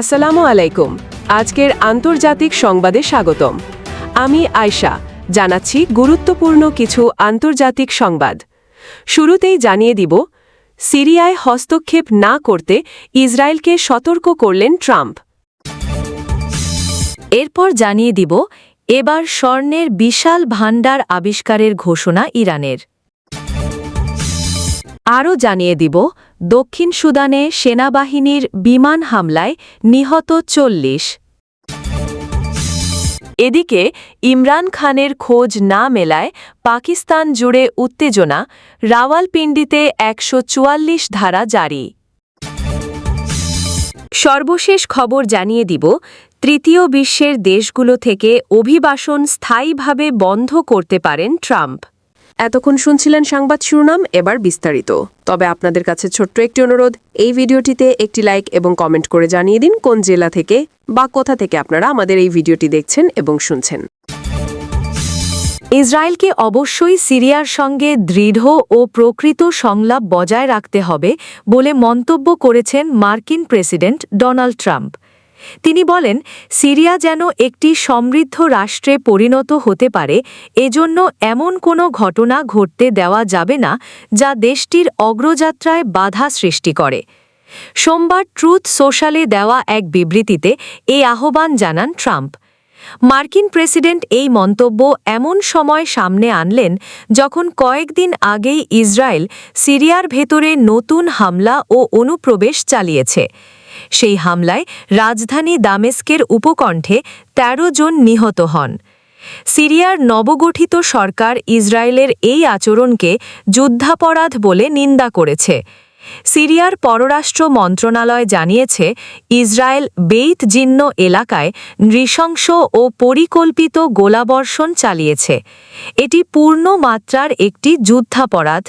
আসসালামু আলাইকুম। আজকের আন্তর্জাতিক সংবাদে স্বাগতম। আমি আয়শা, জানাচ্ছি গুরুত্বপূর্ণ কিছু আন্তর্জাতিক সংবাদ। শুরুতেই জানিয়ে দিব, সিরিয়ায় হস্তক্ষেপ না করতে ইসরায়েলকে সতর্ক করলেন ট্রাম্প। এরপর জানিয়ে দিব, এবার স্বর্ণের বিশাল ভাণ্ডার আবিষ্কারের ঘোষণা ইরানের। আরও জানিয়ে দিব দক্ষিণ সুদানে সেনাবাহিনীর বিমান হামলায় নিহত চল্লিশ। এদিকে ইমরান খানের খোঁজ না মেলায় পাকিস্তান জুড়ে উত্তেজনা, রাওয়ালপিন্ডিতে একশো চুয়াল্লিশ ধারা জারি। সর্বশেষ খবর জানিয়ে দিব, তৃতীয় বিশ্বের দেশগুলো থেকে অভিবাসন স্থায়ীভাবে বন্ধ করতে পারেন ট্রাম্প। এতক্ষণ শুনছিলেন সংবাদ শিরোনাম, এবার বিস্তারিত। তবে আপনাদের কাছে ছোট্ট একটি অনুরোধ, এই ভিডিওটিতে একটি লাইক এবং কমেন্ট করে জানিয়ে দিন কোন জেলা থেকে বা কোথা থেকে আপনারা আমাদের এই ভিডিওটি দেখছেন এবং শুনছেন। ইসরায়েলকে অবশ্যই সিরিয়ার সঙ্গে দৃঢ় ও প্রকৃত সংলাপ বজায় রাখতে হবে বলে মন্তব্য করেছেন মার্কিন প্রেসিডেন্ট ডোনাল্ড ট্রাম্প। তিনি বলেন, সিরিয়া যেন একটি সমৃদ্ধ রাষ্ট্রে পরিণত হতে পারে, এজন্য এমন কোনো ঘটনা ঘটতে দেওয়া যাবে না যা দেশটির অগ্রযাত্রায় বাধা সৃষ্টি করে। সোমবার ট্রুথ সোশ্যালে দেওয়া এক বিবৃতিতে এই আহ্বান জানান ট্রাম্প। মার্কিন প্রেসিডেন্ট এই মন্তব্য এমন সময় সামনে আনলেন যখন কয়েকদিন আগেই ইসরায়েল সিরিয়ার ভেতরে নতুন হামলা ও অনুপ্রবেশ চালিয়েছে। সেই হামলায় রাজধানী দামেস্কের উপকণ্ঠে ১৩ জন নিহত হন। সিরিয়ার নবগঠিত সরকার ইসরায়েলের এই আচরণকে যুদ্ধাপরাধ বলে নিন্দা করেছে। সিরিয়ার পররাষ্ট্র মন্ত্রণালয় জানিয়েছে, ইসরায়েল বেইত জিন্ন এলাকায় নৃশংস ও পরিকল্পিত গোলাবর্ষণ চালিয়েছে। এটি পূর্ণ মাত্রার একটি যুদ্ধাপরাধ।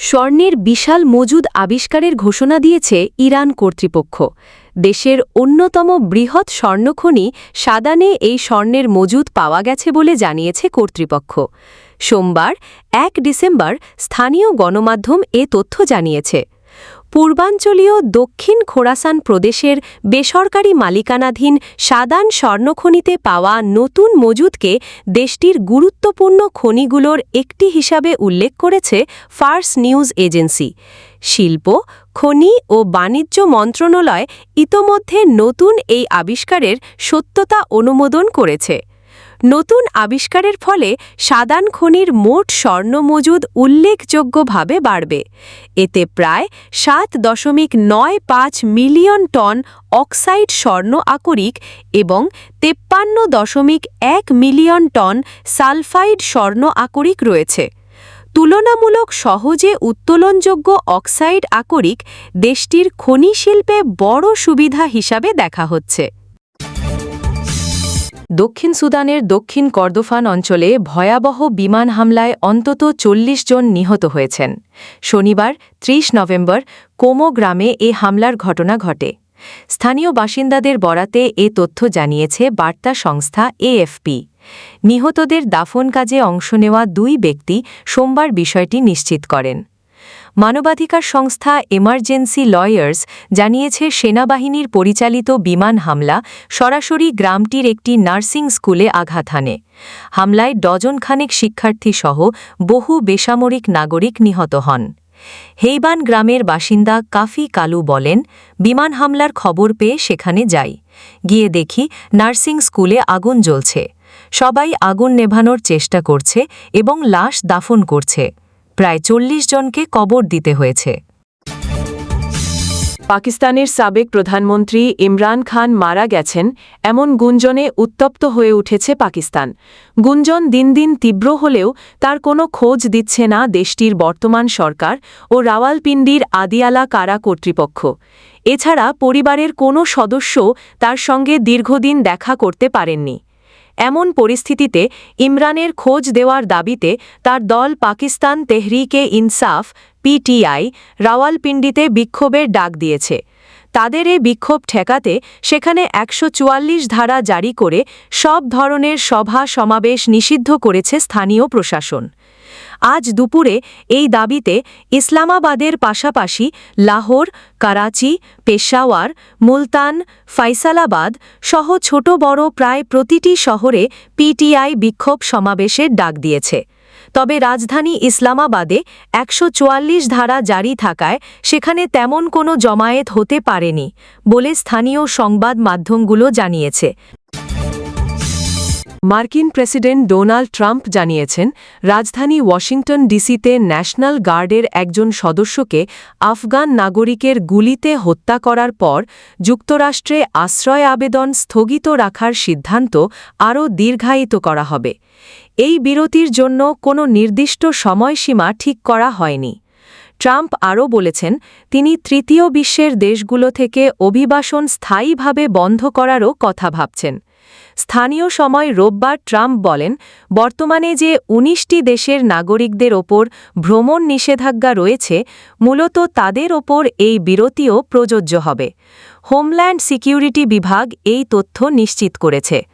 স্বর্ণের বিশাল মজুদ আবিষ্কারের ঘোষণা দিয়েছে ইরান কর্তৃপক্ষ। দেশের অন্যতম বৃহৎ স্বর্ণখনি সাদানে এই স্বর্ণের মজুদ পাওয়া গেছে বলে জানিয়েছে কর্তৃপক্ষ। সোমবার, এক ডিসেম্বর, স্থানীয় গণমাধ্যম এ তথ্য জানিয়েছে। পূর্বাঞ্চলীয় দক্ষিণ খোরাসান প্রদেশের বেসরকারি মালিকানাধীন সাদান স্বর্ণখনিতে পাওয়া নতুন মজুদকে দেশটির গুরুত্বপূর্ণ খনিগুলোর একটি হিসাবে উল্লেখ করেছে ফার্স নিউজ এজেন্সি। শিল্প খনি ও বাণিজ্য মন্ত্রণালয় ইতোমধ্যে নতুন এই আবিষ্কারের সত্যতা অনুমোদন করেছে। নতুন আবিষ্কারের ফলে সাদান খনির মোট স্বর্ণ মজুদ উল্লেখযোগ্যভাবে বাড়বে। এতে প্রায় সাত দশমিক নয় পাঁচ মিলিয়ন টন অক্সাইড স্বর্ণ আকরিক এবং তেপ্পান্ন দশমিক এক মিলিয়ন টন সালফাইড স্বর্ণ আকরিক রয়েছে। তুলনামূলক সহজে উত্তোলনযোগ্য অক্সাইড আকরিক দেশটির খনি শিল্পে বড় সুবিধা হিসাবে দেখা হচ্ছে। দক্ষিণ সুদানের দক্ষিণ কর্দোফান অঞ্চলে ভয়াবহ বিমান হামলায় অন্তত চল্লিশ জন নিহত হয়েছেন। শনিবার ৩০ নভেম্বর, কোমো গ্রামে এ হামলার ঘটনা ঘটে। স্থানীয় বাসিন্দাদের বরাতে এ তথ্য জানিয়েছে বার্তা সংস্থা এএফপি। নিহতদের দাফন কাজে অংশ নেওয়া দুই ব্যক্তি সোমবার বিষয়টি নিশ্চিত করেন। মানবাধিকার সংস্থা এমার্জেন্সি লয়ার্স জানিয়েছে, সেনাবাহিনীর পরিচালিত বিমান হামলা সরাসরি গ্রামটির একটি নার্সিং স্কুলে আঘাত হানে। হামলায় ডজনখানেক শিক্ষার্থীসহ বহু বেসামরিক নাগরিক নিহত হন। হেইবান গ্রামের বাসিন্দা কাফি কালু বলেন, বিমান হামলার খবর পেয়ে সেখানে যাই। গিয়ে দেখি নার্সিং স্কুলে আগুন জ্বলছে। সবাই আগুন নেভানোর চেষ্টা করছে এবং লাশ দাফন করছে। প্রায় চল্লিশ জনকে কবর দিতে হয়েছে। পাকিস্তানের সাবেক প্রধানমন্ত্রী ইমরান খান মারা গেছেন এমন গুঞ্জনে উত্তপ্ত হয়ে উঠেছে পাকিস্তান। গুঞ্জন দিন দিন তীব্র হলেও তার কোনো খোঁজ দিচ্ছে না দেশটির বর্তমান সরকার ও রাওয়ালপিন্ডির আদিয়ালা কারা কর্তৃপক্ষ। এছাড়া পরিবারের কোনো সদস্য তার সঙ্গে দীর্ঘদিন দেখা করতে পারেননি। এমন পরিস্থিতিতে ইমরানের খোঁজ দেওয়ার দাবিতে তার দল পাকিস্তান তেহরিকে ইনসাফ, পিটিআই, রাওয়ালপিন্ডিতে বিক্ষোভের ডাক দিয়েছে। তাদের এ বিক্ষোভ ঠেকাতে সেখানে একশো চুয়াল্লিশ ধারা জারি করে সব ধরনের সভা সমাবেশ নিষিদ্ধ করেছে স্থানীয় প্রশাসন। আজ দুপুরে এই দাবিতে ইসলামাবাদের পাশাপাশি লাহোর, করাচি, পেশাওয়ার, মুলতান ফাইসালাবাদ সহ ছোট বড় প্রায় প্রতিটি শহরে পিটিআই বিক্ষোভ সমাবেশের ডাক দিয়েছে। তবে রাজধানী ইসলামাবাদে একশ চুয়াল্লিশ ধারা জারি থাকায় সেখানে তেমন কোনো জমায়েত হতে পারেনি বলে স্থানীয় সংবাদ মাধ্যমগুলো জানিয়েছে। মার্কিন প্রেসিডেন্ট ডোনাল্ড ট্রাম্প জানিয়েছেন, রাজধানী ওয়াশিংটন ডিসিতে ন্যাশনাল গার্ডের একজন সদস্যকে আফগান নাগরিকের গুলিতে হত্যা করার পর যুক্তরাষ্ট্রে আশ্রয় আবেদন স্থগিত রাখার সিদ্ধান্ত আরও দীর্ঘায়িত করা হবে। এই বিরতির জন্য কোনো নির্দিষ্ট সময়সীমা ঠিক করা হয়নি। ট্রাম্প আরও বলেছেন, তিনি তৃতীয় বিশ্বের দেশগুলো থেকে অভিবাসন স্থায়ীভাবে বন্ধ করারও কথা ভাবছেন। স্থানীয় সময় রোববার ট্রাম্প বলেন, বর্তমানে যে ১৯টি দেশের নাগরিকদের ওপর ভ্রমণ নিষেধাজ্ঞা রয়েছে, মূলত তাদের ওপর এই বিরতিও প্রযোজ্য হবে। হোমল্যান্ড সিকিউরিটি বিভাগ এই তথ্য নিশ্চিত করেছে।